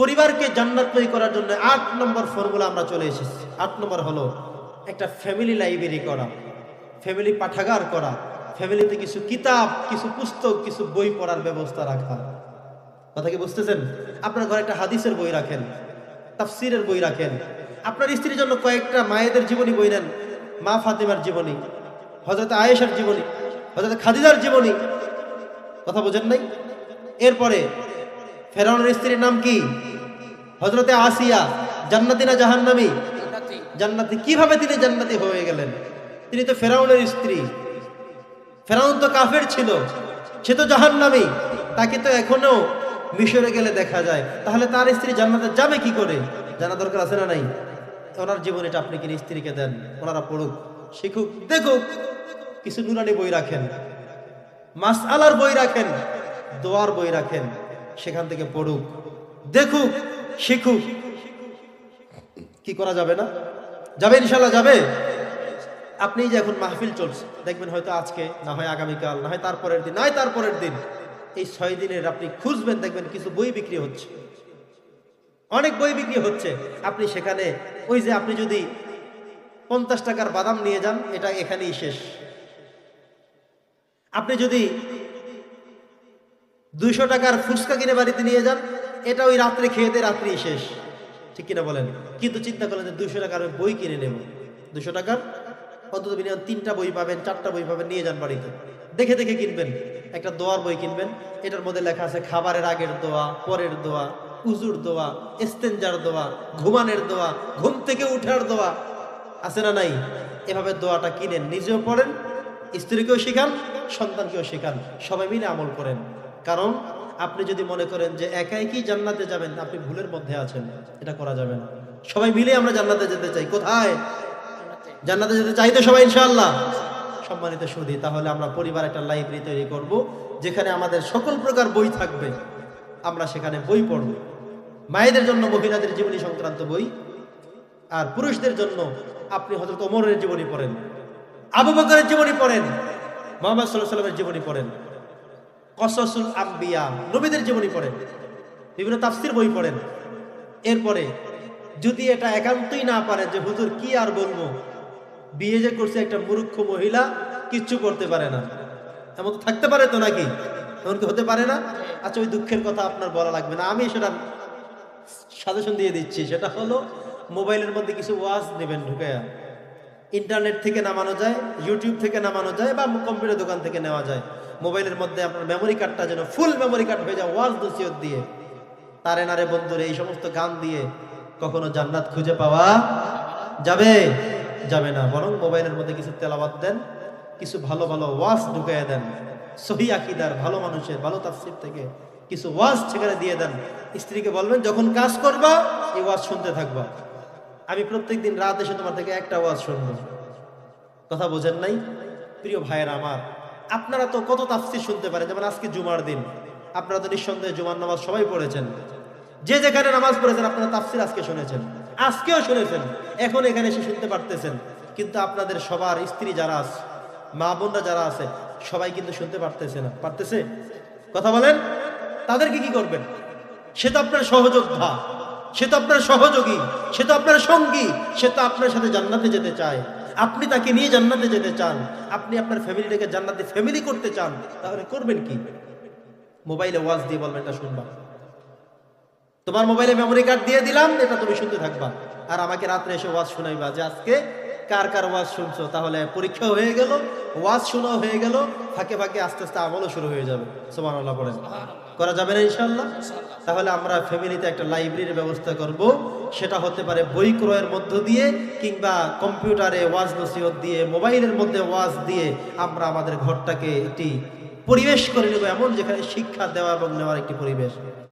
পরিবারকে জান্নাতময়ী করার জন্য আট নম্বর ফর্মুলা আমরা চলে এসেছি। আট নম্বর হলো একটা ফ্যামিলি লাইব্রেরি করা ফ্যামিলি পাঠাগার করা ফ্যামিলিতে কিছু কিতাব, কিছু পুস্তক, কিছু বই পড়ার ব্যবস্থা রাখা। কথা কি বুঝতেছেন? আপনার ঘরে একটা হাদিসের বই রাখেন, তাফসিরের বই রাখেন। আপনার স্ত্রীর জন্য কয়েকটা মায়েদের জীবনী বই নেন, মা ফাতিমার জীবনী হজরত আয়েশার জীবনী হজরত খাদিজার জীবনী। কথা বোঝেন নাই? এরপরে ফেরাউনের স্ত্রীর নাম কি? হজরতে আসিয়া জান্নাতি না জাহান্নামী? জান্নাতি। কীভাবে তিনি জান্নাতি হয়ে গেলেন? তিনি তো ফেরাউনের স্ত্রী। ফেরাউন তো কাফের ছিল। সে তো জাহান্নামী। তাকে তো এখনও মিশরে গেলে দেখা যায়। তাহলে তার স্ত্রী জান্নাতে যাবে কি করে? জানা দরকার আছে না নাই? ওনার জীবনীটা আপনি কিনে স্ত্রীকে দেন? ওনারা পড়ুক শিখুক দেখুক। কিছু নুরানি বই রাখেন। মাস আলার বই রাখেন। দোয়ার বই রাখেন। সেখান থেকে পড়ুক। দেখুক, শিখুক। কি করা যাবে না? যাবে, ইনশাল্লাহ যাবে। আপনি যে এখন মাহফিল চলছে, দেখবেন হয়তো আজকে, না হয় আগামীকাল, না হয় তারপরের দিন, না হয় তারপরের দিন, এই ছয় দিনের আপনি খুঁজবেন, দেখবেন কিছু বই বিক্রি হচ্ছে। অনেক বই বিক্রি হচ্ছে। আপনি সেখানে, ওই যে আপনি যদি পঞ্চাশ টাকার বাদাম নিয়ে যান, এটা এখানেই শেষ। আপনি যদি দুইশো টাকার ফুচকা কিনে বাড়িতে নিয়ে যান এটা ওই রাত্রে খেয়ে দিয়ে রাত্রেই শেষ। ঠিক কিনা বলেন? কিন্তু চিন্তা করলেন যে দুশো টাকার বই কিনে নেব। দুশো টাকার? অন্তত মিনিমাম তিনটা বই পাবেন, চারটা বই পাবেন, নিয়ে যান বাড়িতে। দেখে দেখে কিনবেন। একটা দোয়ার বই কিনবেন। এটার মধ্যে লেখা আছে, খাবারের আগের দোয়া, পরের দোয়া, উজুর দোয়া এস্তেঞ্জার দোয়া, ঘুমানের দোয়া, ঘুম থেকে উঠার দোয়া। আছে না নাই? এভাবে দোয়াটা কিনেন, নিজেও পড়েন, স্ত্রীকেও শেখান, সন্তানকেও শেখান, সবাই মিলে আমল করেন। কারণ আপনি যদি মনে করেন যে একাই কি জান্নাতে যাবেন, আপনি ভুলের মধ্যে আছেন। এটা করা যাবে না। সবাই মিলে আমরা জান্নাতে যেতে চাই। কোথায়? জান্নাতে যেতে চাই তো সবাই, ইনশাআল্লাহ। সম্মানিত সুদী তাহলে আমরা পরিবার একটা লাইব্রেরি তৈরি করব, যেখানে আমাদের সকল প্রকার বই থাকবে। আমরা সেখানে বই পড়ব। মায়েদের জন্য মহিলাদের জীবনী সংক্রান্ত বই, আর পুরুষদের জন্য আপনি হজরত ওমরের জীবনী পড়েন, আবু বকরের জীবনী পড়েন, মোহাম্মদ সাল্লাহ সাল্লামের জীবনী পড়েন। কসসুল আম্বিয়া, নবীদের জীবনী পড়েন, বিভিন্ন তাফসির বই পড়েন। এরপরে যদি এটা একান্তই না পারে যে হুজুর কি আর বলব, বিয়ে যে করছে একটা মূর্খ মহিলা, কিচ্ছু করতে পারে না। এমন থাকতে পারে তো নাকি? এমন কি হতে পারে না? আচ্ছা ওই দুঃখের কথা আপনার বলা লাগবে না। আমি সেটা সাজেশন দিয়ে দিচ্ছি। সেটা হলো, মোবাইলের মধ্যে কিছু ওয়াজ নেবেন ঢুকায়া। ইন্টারনেট থেকে নামানো যায়, ইউটিউব থেকে নামানো যায়, বা কম্পিউটার দোকান থেকে নেওয়া যায়। মোবাইলের মধ্যে আপনার মেমোরি কার্ডটা যেন ফুল মেমোরি কার্ড হয়ে যায়, ওয়াজ নসিহত দিয়ে। তারে নারে বন্ধুরে, এই সমস্ত গান দিয়ে কখনো জান্নাত খুঁজে পাওয়া যাবে? যাবে না। বরং মোবাইলের মধ্যে কিছু তেলাবাদ দেন, কিছু ভালো ভালো ওয়াজ ঢুকাইয়া দেন। সহি আকিদার, ভালো মানুষের, ভালো তাফসির থেকে কিছু ওয়াজ সেখানে দিয়ে দেন। স্ত্রীকে বলবেন, যখন কাজ করবা, এই ওয়াজ শুনতে থাকবা। আমি প্রত্যেকদিন রাত এসে তোমার থেকে একটা ওয়াজ শুনব। কথা বোঝেন নাই? প্রিয় ভাইয়েরা আমার আপনারা তো কত তাফসির শুনতে পারেন? যেমন আজকে জুমার দিন। আপনারা তো নিঃসন্দেহে জুমার নামাজ সবাই পড়েছেন। যে যেখানে নামাজ পড়েছেন, আপনারা তাফসির আজকে শুনেছেন। আজকেও শুনেছেন। এখন এখানে এসে শুনতে পারতেছেন। কিন্তু আপনাদের সবার স্ত্রী যারা আছে মা বোনরা যারা আছে, সবাই কিন্তু শুনতে পারতেছে না। পারতেছে? কথা বলেন? তাদেরকে কি করবেন? সে তো আপনার সহযোদ্ধা। সে তো আপনার সহযোগী। সে তো আপনার সঙ্গী। সে তো আপনার সাথে জান্নাতে যেতে চায়। আপনি তাকে নিয়ে জান্নাতে যেতে চান, আপনি আপনার ফ্যামিলিটাকে জান্নাতে ফ্যামিলি করতে চান, তাহলে করবেন কি? মোবাইলে ওয়াজ দিয়ে বলবেন, এটা শুনবা। তোমার মোবাইলে মেমোরি কার্ড দিয়ে দিলাম, এটা তুমি শুনতে থাকবা। আর আমাকে রাত্রে এসে ওয়াজ শোনাইবা যে আজকে কার কার ওয়াজ শুনছো? তাহলে পরীক্ষা হয়ে গেল, ওয়াজ শোনাও হয়ে গেল, ফাঁকে ফাঁকে আস্তে আস্তে আমলও শুরু হয়ে যাবে। সোমান আল্লাহ পড়েন। করা যাবে না ইনশাল্লাহ তাহলে আমরা ফ্যামিলিতে একটা লাইব্রেরির ব্যবস্থা করব। সেটা হতে পারে বই ক্রয়ের মধ্য দিয়ে কিংবা কম্পিউটারে ওয়াজ নসিহত দিয়ে, মোবাইলের মধ্যে ওয়াজ দিয়ে আমরা আমাদের ঘরটাকে একটি পরিবেশ করে নেব এমন যেখানে শিক্ষা দেওয়া এবং নেওয়ার একটি পরিবেশ।